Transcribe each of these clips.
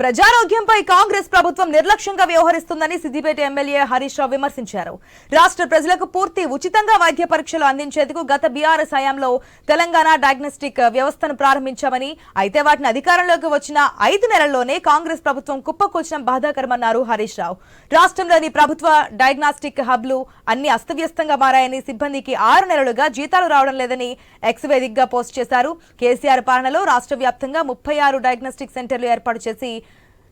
ప్రజారోగ్యంపై కాంగ్రెస్ ప్రభుత్వం నిర్లక్ష్యంగా వ్యవహరిస్తుందని సిద్దిపేట ఎమ్మెల్యే హరీష్ రావు విమర్శించారు. రాష్ట్ర ప్రజలకు పూర్తి ఉచితంగా వైద్య పరీక్షలు అందించేందుకు గత బీఆర్ఎస్ హయాంలో తెలంగాణ డయాగ్నోస్టిక్ వ్యవస్థను ప్రారంభించామని అయితే వాటిని అధికారంలోకి వచ్చిన ఐదు నెలల్లోనే కాంగ్రెస్ ప్రభుత్వం కుప్పకూల్చడం బాధాకరమన్నారు హరీష్ రావు. రాష్ట్రంలోని ప్రభుత్వ డయాగ్నాస్టిక్ హబ్లు అన్ని అస్తవ్యస్తంగా మారాయని సిబ్బందికి ఆరు నెలలుగా జీతాలు రావడం లేదని ఎక్స్ వేదికగా పోస్ట్ చేశారు. కేసీఆర్ పాలనలో రాష్ట్ర వ్యాప్తంగా ముప్పై ఆరు డయాగ్నోస్టిక్ సెంటర్లు ఏర్పాటు చేసి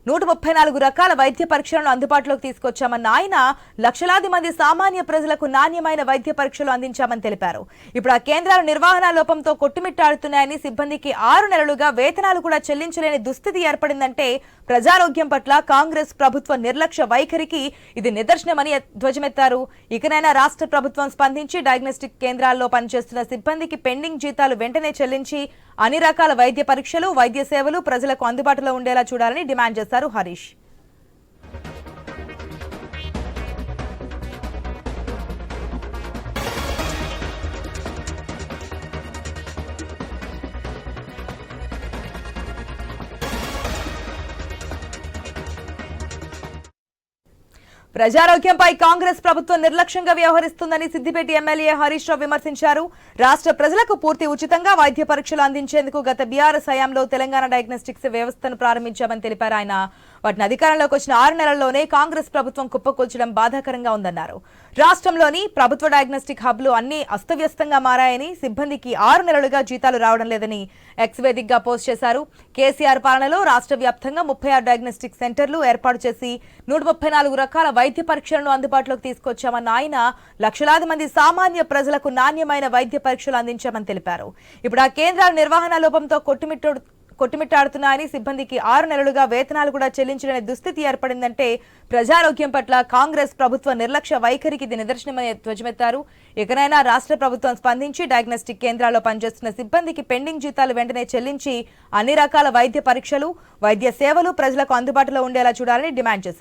నూట ముప్పై నాలుగు రకాల వైద్య పరీక్షలను అందుబాటులోకి తీసుకొచ్చామన్న ఆయన లక్షలాది మంది సామాన్య ప్రజలకు నాణ్యమైన వైద్య పరీక్షలు అందించామని తెలిపారు. ఇప్పుడు ఆ కేంద్రాలు నిర్వహణ లోపంతో కొట్టుమిట్టాడుతున్నాయని సిబ్బందికి ఆరు నెలలుగా వేతనాలు కూడా చెల్లించలేని దుస్థితి ఏర్పడిందంటే ప్రజారోగ్యం పట్ల కాంగ్రెస్ ప్రభుత్వ నిర్లక్ష్య వైఖరికి ఇది నిదర్శనమని ధ్వజమెత్తారు. ఇకనైనా రాష్ట్ర ప్రభుత్వం స్పందించి డయాగ్నోస్టిక్ కేంద్రాల్లో పనిచేస్తున్న సిబ్బందికి పెండింగ్ జీతాలు వెంటనే చెల్లించి అన్ని రకాల వైద్య పరీక్షలు వైద్య సేవలు ప్రజలకు అందుబాటులో ఉండేలా చూడాలని డిమాండ్ చేశారు. హరీష్. ప్రజారోగ్యంపై కాంగ్రెస్ ప్రభుత్వం నిర్లక్ష్యంగా వ్యవహరిస్తుందని సిద్దిపేట ఎమ్మెల్యే హరీష్ రావు విమర్శించారు. రాష్ట్ర ప్రజలకు పూర్తి ఉచితంగా వైద్య పరీక్షలు అందించేందుకు గత బీఆర్ఎస్ హయాంలో తెలంగాణ డయాగ్నోస్టిక్స్ వ్యవస్థను ప్రారంభించామని తెలిపారు ఆయన. వాటిని అధికారంలోకి వచ్చిన ఆరు నెలల్లోనే కాంగ్రెస్ ప్రభుత్వం కుప్పకూల్చడం బాధాకరంగా ఉందన్నారు. రాష్ట్రంలోని ప్రభుత్వ డయాగ్నోస్టిక్ హబ్లు అన్ని అస్తవ్యస్తంగా మారాయని సిబ్బందికి ఆరు నెలలుగా జీతాలు రావడం లేదని ఎక్స్ వేదికగా పోస్ట్ చేశారు. కేసీఆర్ పాలనలో రాష్ట్ర వ్యాప్తంగా ముప్పై ఆరు డయాగ్నోస్టిక్ సెంటర్లు ఏర్పాటు చేసి నూట ముప్పై నాలుగు రకాల వైద్య పరీక్షలను అందుబాటులోకి తీసుకొచ్చామన్న ఆయన లక్షలాది మంది సామాన్య ప్రజలకు నాణ్యమైన వైద్య పరీక్షలు అందించామని తెలిపారు. ఇప్పుడు ఆ కేంద్రాల నిర్వహణ లోపంతో కొట్టుమిట్టు కొట్టుమిట్టాడుతున్నాయని సిబ్బందికి ఆరు నెలలుగా వేతనాలు కూడా చెల్లించలేని దుస్థితి ఏర్పడిందంటే ప్రజారోగ్యం పట్ల కాంగ్రెస్ ప్రభుత్వ నిర్లక్ష్య వైఖరికి ఇది నిదర్శనమని ధ్వజమెత్తారు. ఎక్కడైనా రాష్ట్ర ప్రభుత్వం స్పందించి డయాగ్నోస్టిక్ కేంద్రాల్లో పనిచేస్తున్న సిబ్బందికి పెండింగ్ జీతాలు వెంటనే చెల్లించి అన్ని రకాల వైద్య పరీక్షలు వైద్య సేవలు ప్రజలకు అందుబాటులో ఉండేలా చూడాలని డిమాండ్ చేశారు.